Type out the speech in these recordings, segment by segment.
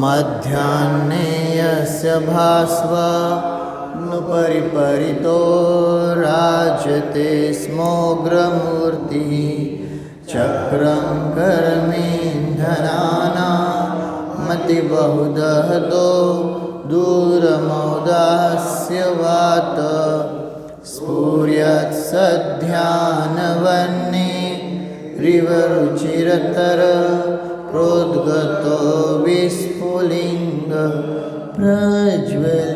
मध्याह्ने यस्य भास्वा नु राजते स्मोग्रमूर्तिः चक्रं कर्मेन्धनानां मतिबहुदहतो दूरमौदास्य वात। स्फुर्यत्सध्यानवन्ने रिवरुचिरतर प्रोद्गतो विस्फुलिङ्ग प्रज्वलितजो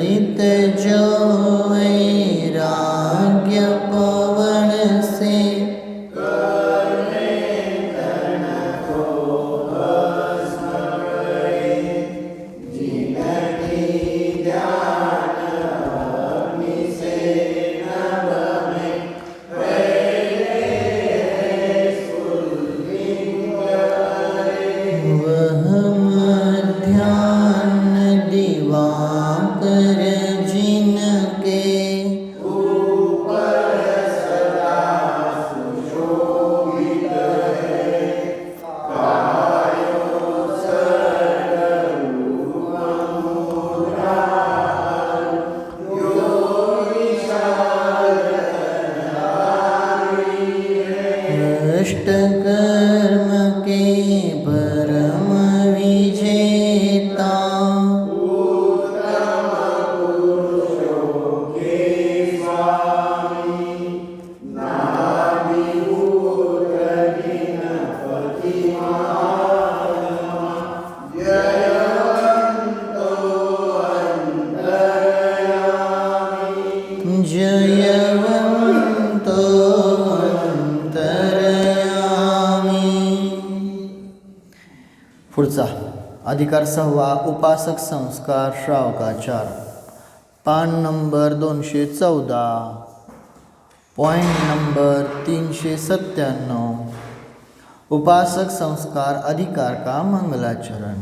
अधिकार सहावा उपासक संस्कार श्रावकाचार. पान नंबर दोनशे चौदा. पॉईंट नंबर तीनशे सत्त्याण्णव. उपासक संस्कार अधिकार का मंगलाचरण?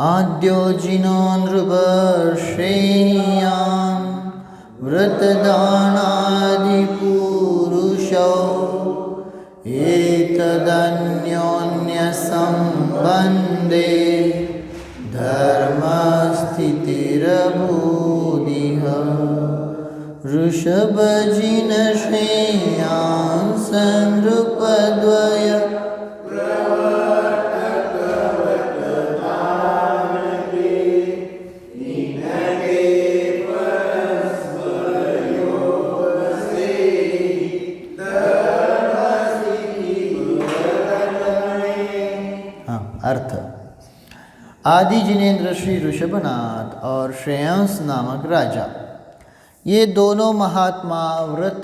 आद्योजिनो नृपश्रेयान् व्रतदानादिपुरुषौ सम्बन्धे धर्मस्थितिरभूदिह वृषभजिनश्रेयां स आदि जिनेन्द्र श्री ऋषभनाथ और श्रेयांस नामक राजा। ये दोनों महात्मा व्रत,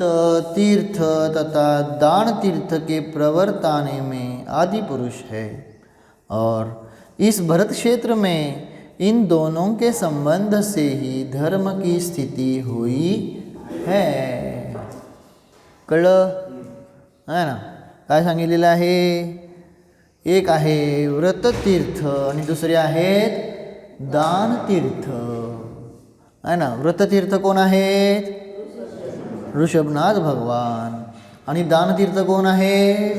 तीर्थ तथा दान तीर्थ के प्रवर्ताने में आदि पुरुष है और इस भरत क्षेत्र में इन दोनों के संबंध से ही धर्म की स्थिति हुई है। कळलं है ना? काय सांगितलेलं आहे? एक आहे व्रततीर्थ आणि दुसरे आहेत दानतीर्थ. आहे ना? व्रततीर्थ कोण आहेत? ऋषभनाथ भगवान. आणि दानतीर्थ कोण आहे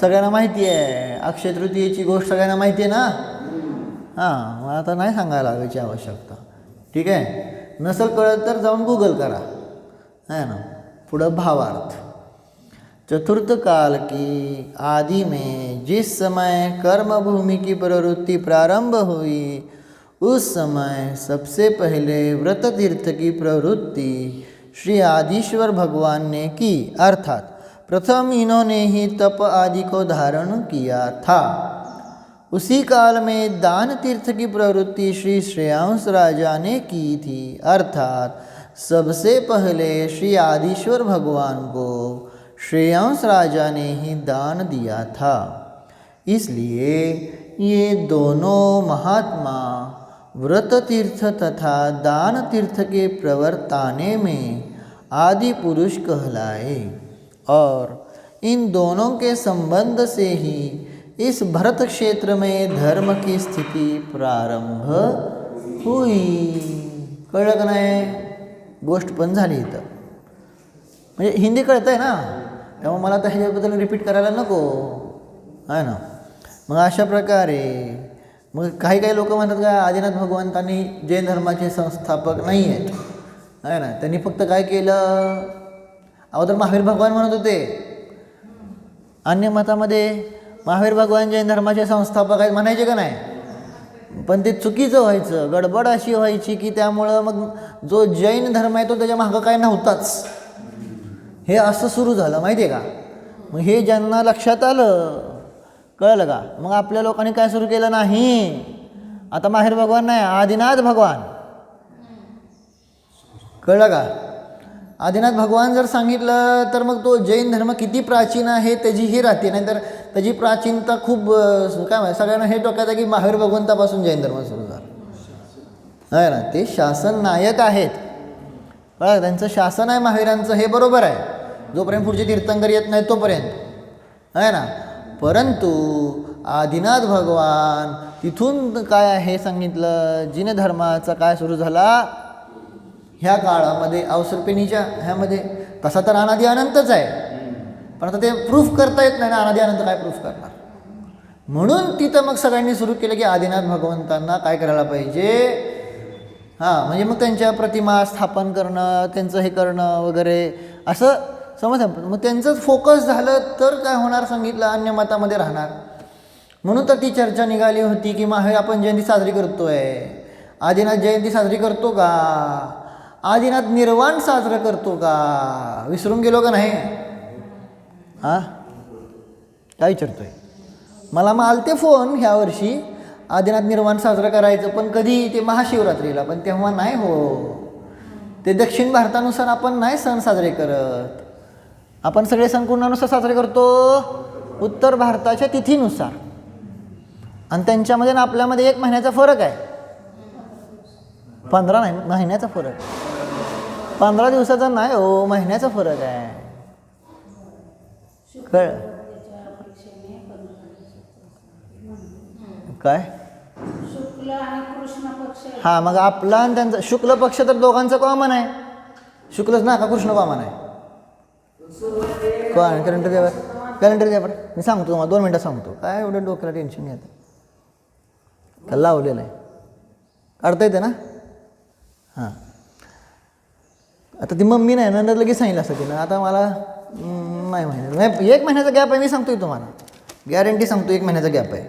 सगळ्यांना माहिती आहे. अक्षय तृतीयेची गोष्ट सगळ्यांना माहिती आहे ना? हां मला आता नाही सांगायला लागायची आवश्यकता. ठीक आहे? नसेल कळत तर जाऊन गुगल करा. है ना? पुढं भावार्थ. चतुर्थ काल की आदि में जिस समय कर्म भूमि की प्रवृत्ति प्रारंभ हुई, उस समय सबसे पहले व्रत तीर्थ की प्रवृत्ति श्री आदिश्वर भगवान ने की। अर्थात प्रथम इन्होंने ही तप आदि को धारण किया था। उसी काल में दान तीर्थ की प्रवृत्ति श्री श्रेयांश राजा ने की थी। अर्थात सबसे पहले श्री आदिश्वर भगवान को श्रेयांश राजा ने ही दान दिया था। इसलिए ये दोनों महात्मा व्रत तीर्थ तथा दान तीर्थ के प्रवर्ताने में आदि पुरुष कहलाए और इन दोनों के संबंध से ही इस भरत क्षेत्र में धर्म की स्थिति प्रारंभ हुई। कळलं का नाही? गोष्ट पण झाली हिंदी कळतं आहे ना? त्यामुळे मला आता ह्याच्याबद्दल रिपीट करायला नको. आहे ना? मग अशा प्रकारे मग काही काही लोक म्हणतात का आदिनाथ भगवंतांनी जैन धर्माचे संस्थापक नाही आहेत आहे ना? त्यांनी फक्त काय केलं? अगोदर महावीर भगवान म्हणत होते. अन्य मतामध्ये महावीर भगवान जैन धर्माचे संस्थापक आहेत म्हणायचे का नाही? पण ते चुकीचं व्हायचं. गडबड अशी व्हायची की त्यामुळं मग जो जैन धर्म आहे तो त्याच्या मागं काय नव्हताच. हे असं सुरू झालं माहिती आहे का? मग हे ज्यांना लक्षात आलं कळलं का? मग आपल्या लोकांनी काय सुरू केलं? नाही. आता माहेर भगवान नाही आदिनाथ भगवान. कळलं का? आदिनाथ भगवान जर सांगितलं तर मग तो जैन धर्म किती प्राचीन आहे त्याची ही राहते. नाहीतर त्याची प्राचीनता खूप काय म्हणतात सगळ्यांना हे डोक्यात आहे की महावीर भगवंतापासून जैन धर्म सुरू झाला. आहे ना ते शासन नायक आहेत. बघा त्यांचं शासन आहे महावीरांचं हे बरोबर आहे. जोपर्यंत पुढचे तीर्थंकर येत नाही तोपर्यंत. आहे ना? परंतु आदिनाथ भगवान तिथून काय आहे सांगितलं? जिन धर्माचा काय सुरू झाला? ह्या काळामध्ये अवसरपिणीच्या ह्यामध्ये. तसा तर अनादी अनंतच आहे. पण आता ते प्रूफ करता येत नाही ना अनादी अनंत काय प्रूफ करणार? म्हणून तिथं मग सगळ्यांनी सुरू केलं की आदिनाथ भगवंतांना काय करायला पाहिजे? हां म्हणजे मग त्यांच्या प्रतिमा स्थापन करणं त्यांचं हे करणं वगैरे असं समजा मग त्यांचंच फोकस झालं तर काय होणार? सांगितलं अन्य मतामध्ये राहणार. म्हणून तर ती चर्चा निघाली होती की माहे आपण जयंती साजरी करतोय. आदिनाथ जयंती साजरी करतो का? आदिनाथ निर्वाण साजरं करतो का? विसरून गेलो का नाही? हां? काय विचारतोय? मला मग आलते फोन ह्या वर्षी. आदिनाथ निर्वाण साजरं करायचं. पण कधी? ते महाशिवरात्रीला. पण तेव्हा नाही हो. ते दक्षिण भारतानुसार आपण नाही सण साजरे करत. आपण सगळे संकुणानुसार साजरे करतो. उत्तर भारताच्या तिथीनुसार. आणि त्यांच्यामध्ये ना आपल्यामध्ये एक महिन्याचा फरक आहे. पंधरा नाही महिन्याचा फरक. पंधरा दिवसाचा नाही हो महिन्याचा फरक आहे. कळ काय? हां मग आपला आणि त्यांचा शुक्ल पक्ष तर दोघांचं कॉमन आहे. शुक्लच ना का कृष्ण कॉमन आहे? कोण कॅलेंडर द्या बरं कॅलेंडर द्या बरं मी सांगतो तुम्हाला दोन मिनटं सांगतो. काय एवढं डोक्याला टेन्शन घेतं का लावलेलं आहे. काढता येते ना? हां. आता ती मम्मी नाही नंतर लगेच सांगितलं असं तिनं. आता मला नाही माहिती. नाही एक महिन्याचा गॅप आहे मी सांगतोय तुम्हाला. गॅरंटी सांगतो एक महिन्याचा गॅप आहे.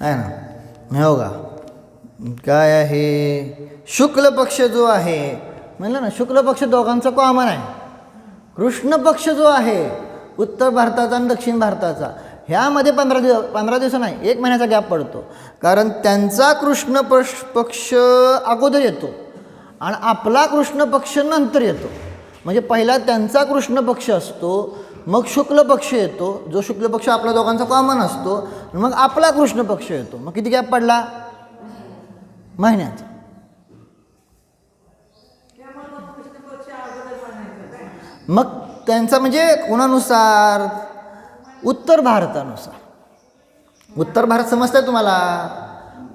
आहे ना? हो का? काय आहे? शुक्ल पक्ष जो आहे म्हणलं ना शुक्ल पक्ष दोघांचा कॉमन आहे. कृष्ण पक्ष जो आहे उत्तर भारताचा आणि दक्षिण भारताचा ह्यामध्ये पंधरा दिवस पंधरा दिवस नाही एक महिन्याचा गॅप पडतो. कारण त्यांचा कृष्ण पक्ष पक्ष अगोदर येतो आणि आपला कृष्ण पक्ष नंतर येतो. म्हणजे पहिला त्यांचा कृष्ण पक्ष असतो मग शुक्ल पक्ष येतो जो शुक्ल पक्ष आपल्या दोघांचा कॉमन असतो मग आपला कृष्ण पक्ष येतो. मग किती गॅप पडला? महिन्याचा मग त्यांचा म्हणजे कोणानुसार? उत्तर भारतानुसार. उत्तर भारत समजतंय तुम्हाला?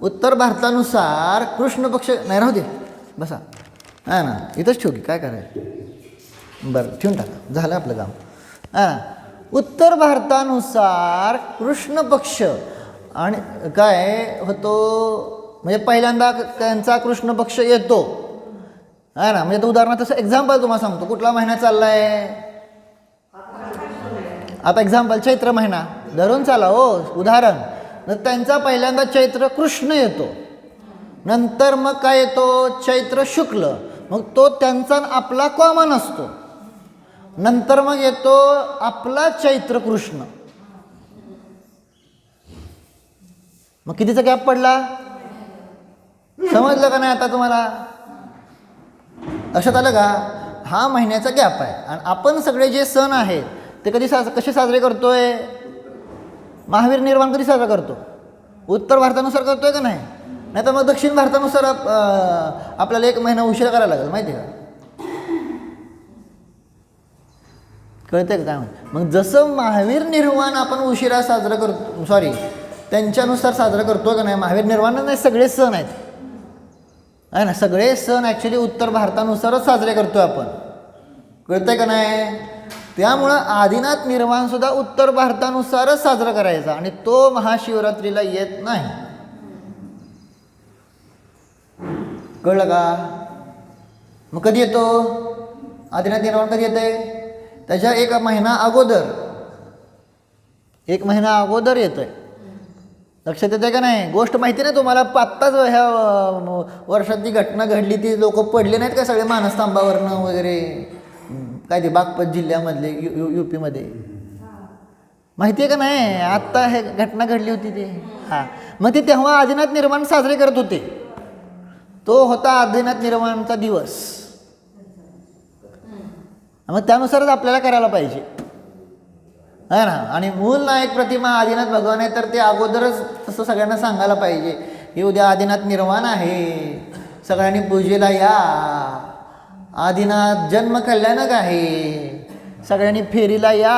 उत्तर भारतानुसार कृष्ण पक्ष नाही राहू दे. बसा. हा ना इथंच ठेव की काय करायचं? बरं ठेवून टाका. झालं आपलं काम. हा उत्तर भारतानुसार कृष्ण पक्ष आणि काय होतो? म्हणजे पहिल्यांदा त्यांचा कृष्ण पक्ष येतो. आहे ना म्हणजे आता उदाहरणार्थ तसं एक्झाम्पल तुम्हाला सांगतो. कुठला महिना चालला आहे आता एक्झाम्पल चैत्र महिना. धरून चाला हो उदाहरण. तर त्यांचा पहिल्यांदा चैत्र कृष्ण येतो. नंतर मग काय येतो? चैत्र शुक्ल. मग तो त्यांचा आपला कॉमन असतो. नंतर मग येतो आपला चैत्र कृष्ण. मग कितीचा गॅप पडला? समजलं का नाही आता तुम्हाला? लक्षात आलं का? हा महिन्याचा गॅप आहे. आणि आपण सगळे जे सण आहेत ते कधी साज कसे साजरे करतो आहे महावीर निर्माण कधी साजरा करतो? उत्तर भारतानुसार करतो आहे का नाही? नाही तर मग दक्षिण भारतानुसार आप- आपल्याला एक महिना उशिरा करायला लागेल माहिती आहे का? कळतं का काय मग जसं महावीर निर्वाण आपण उशिरा साजरा करतो सॉरी त्यांच्यानुसार साजरा करतो का नाही? महावीर निर्वाण नाही सगळे सण आहेत. आहे ना सगळे सण ॲक्च्युली उत्तर भारतानुसारच साजरे करतो आपण. कळतंय का नाही? त्यामुळं आदिनाथ निर्वाणसुद्धा उत्तर भारतानुसारच साजरा करायचा आणि तो महाशिवरात्रीला येत नाही. कळलं का? मग कधी येतो? आदिनाथ निर्वाण कधी येते त्याच्या एक महिना अगोदर. एक महिना अगोदर येतं आहे लक्षात येते का नाही? गोष्ट माहिती नाही तुम्हाला? आत्ताच ह्या वर्षात जी घटना घडली ती लोक पडले नाहीत का सगळे मानसतांबावरनं वगैरे? काय ते बागपत जिल्ह्यामधले यू यू यू पीमध्ये माहिती आहे का नाही? आत्ता हे घटना घडली होती ती. हां. मग ते तेव्हा आदिनाथ निर्माण साजरे करत होते. तो होता आदिनाथ निर्माणचा दिवस. मग त्यानुसारच आपल्याला करायला पाहिजे. है ना? आणि मूल नायक प्रतिमा आदिनाथ भगवान आहे तर ते अगोदरच तसं सगळ्यांना सांगायला पाहिजे. की उद्या आदिनाथ निर्वाण आहे. सगळ्यांनी पूजेला या. आदिनाथ जन्म कल्याणक आहे. सगळ्यांनी फेरीला या.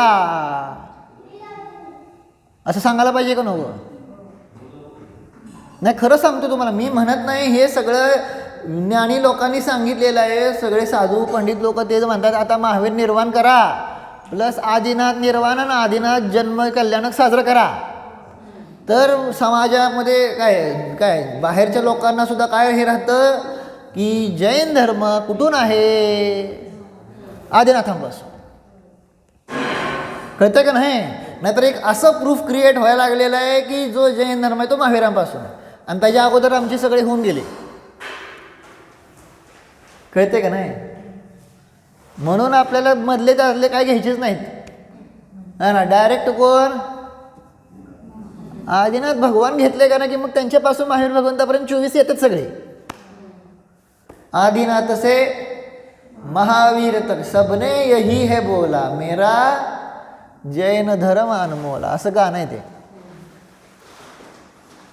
असं सांगायला पाहिजे का नको? नाही खरं सांगतो तुम्हाला मी म्हणत नाही हे सगळं ज्ञानी लोकांनी सांगितलेलं आहे. सगळे साधू पंडित लोक तेच म्हणतात आता महावीर निर्वाण करा. प्लस आदिनाथ निर्वाण आणि आदिनाथ जन्म कल्याणक साजरं करा. तर समाजामध्ये काय काय बाहेरच्या लोकांना सुद्धा काय हे राहतं? की जैन धर्म कुठून आहे? आदिनाथांपासून. कळतं का नाही? नाहीतर एक असं प्रूफ क्रिएट व्हायला लागलेलं आहे की जो जैन धर्म आहे तो महावीरांपासून आणि त्याच्या अगोदर आमचे सगळे होऊन गेले. कळते का नाही? म्हणून आपल्याला मधले त्यातले काय घ्यायचेच नाहीत. हा ना डायरेक्ट कोण? आदिनाथ भगवान घेतले का ना की मग त्यांच्यापासून महावीर भगवंतापर्यंत चोवीस येतात सगळे. आदिनाथ से महावीर तक सबने यही है बोला मेरा जैन धर्म अनमोला. असं गाणं आहे ते.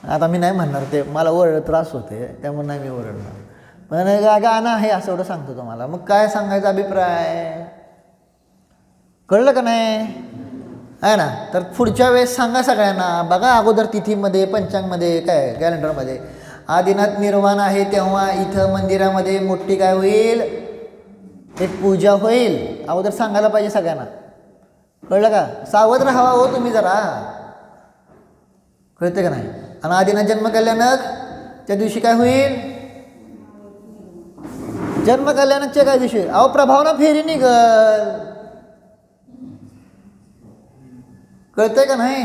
आता मी नाही म्हणणार ते मला ओरड त्रास होते त्यामुळे नाही मी ओरडणार. पण गाणं आहे असं एवढं सांगतो तुम्हाला. मग काय सांगायचा अभिप्राय? कळलं का नाही? आहे ना? तर पुढच्या वेळेस सांगा सगळ्यांना. बघा अगोदर तिथीमध्ये पंचांगमध्ये काय कॅलेंडरमध्ये. आदिनाथ निर्वाण आहे तेव्हा इथं मंदिरामध्ये मोठी काय होईल? एक पूजा होईल. अगोदर सांगायला पाहिजे सगळ्यांना. कळलं का? सावध राहावा हो तुम्ही जरा. कळते का नाही? आणि आदिनाथ जन्म कल्याणक त्या दिवशी काय होईल? जन्म काय विषय? अहो प्रभावना फेरी निघल. कळतंय का नाही?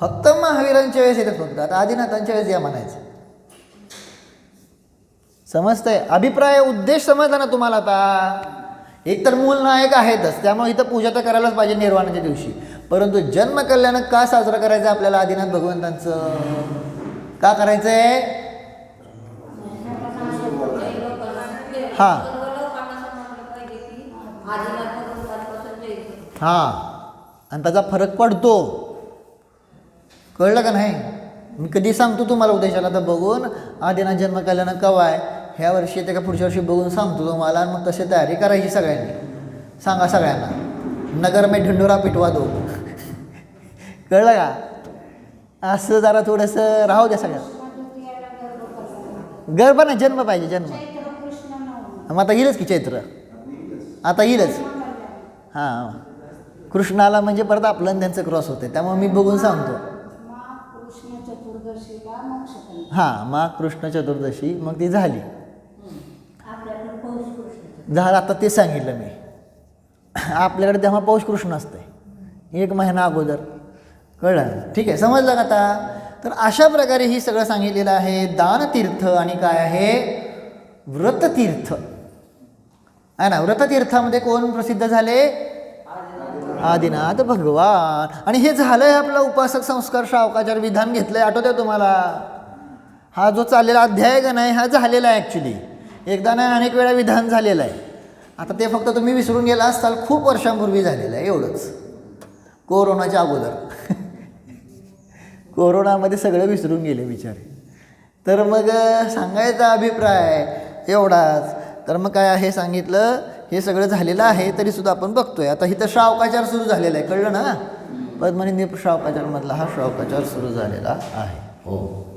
फक्त महावीरांच्या वेळेस येतात फक्त. आता आदिनाथांच्या वेळेस या म्हणायचं. समजतंय? अभिप्राय उद्देश समजला ना तुम्हाला आता? एक तर मूल नायक आहेतच. त्यामुळे इथं पूजा तर करायलाच पाहिजे निर्वाणाच्या दिवशी. परंतु जन्म कल्याण का साजरा करायचं आहे आपल्याला आदिनाथ भगवंतांचं? का करायचं आहे हां. हां. आणि त्याचा फरक पडतो. कळलं का नाही? मी कधी सांगतो तुम्हाला उद्देशाला? तर बघून आदिनाथ जन्म कल्याण कवा आहे? ह्या वर्षी त्या का पुढच्या वर्षी बघून सांगतो तुम्हाला आणि मग तशी तयारी करायची सगळ्यांनी. सांगा सगळ्यांना. नगर में ढिंडोरा पिटवा दो. कळलं का? असं जरा थोडंसं राहू द्या सगळ्यात गर्भ नाही जन्म पाहिजे जन्म. मग आता येईलच की चैत्र? आता येईलच. हां. कृष्णाला म्हणजे परत आपलं आणि त्यांचं क्रॉस होते त्यामुळे मी बघून सांगतो. हां मग कृष्ण चतुर्दशी मग ती झाली. झालं आता ते सांगितलं मी. आपल्याकडे तेव्हा पौष कृष्ण असते एक महिना अगोदर. कळलं? ठीक आहे समजलं का आता? तर अशा प्रकारे ही सगळं सांगितलेलं आहे. दानतीर्थ आणि काय आहे? व्रततीर्थ. ना व्रततीर्थामध्ये कोण प्रसिद्ध झाले? आदिनाथ भगवान. आणि हे झालं आहे आपला उपासक संस्कार श्रावकाचार विधान घेतलं आहे आठवतं तुम्हाला? हा जो चाललेला अध्याय आहे का नाही हा झालेला आहे ॲक्च्युली एकदा नाही अनेक वेळा विधान झालेलं आहे. आता ते फक्त तुम्ही विसरून गेला असताल खूप वर्षांपूर्वी झालेलं आहे एवढंच. कोरोनाच्या अगोदर. कोरोनामध्ये सगळं विसरून गेले बिचारे. तर मग सांगायचा अभिप्राय एवढाच. तर मग काय आहे? सांगितलं हे सगळं झालेलं आहे तरीसुद्धा आपण बघतोय. आता इथं श्रावकाचार सुरू झालेला आहे. कळलं ना? पद्मनी श्रावकाचारमधला हा श्रावकाचार सुरू झालेला आहे. हो.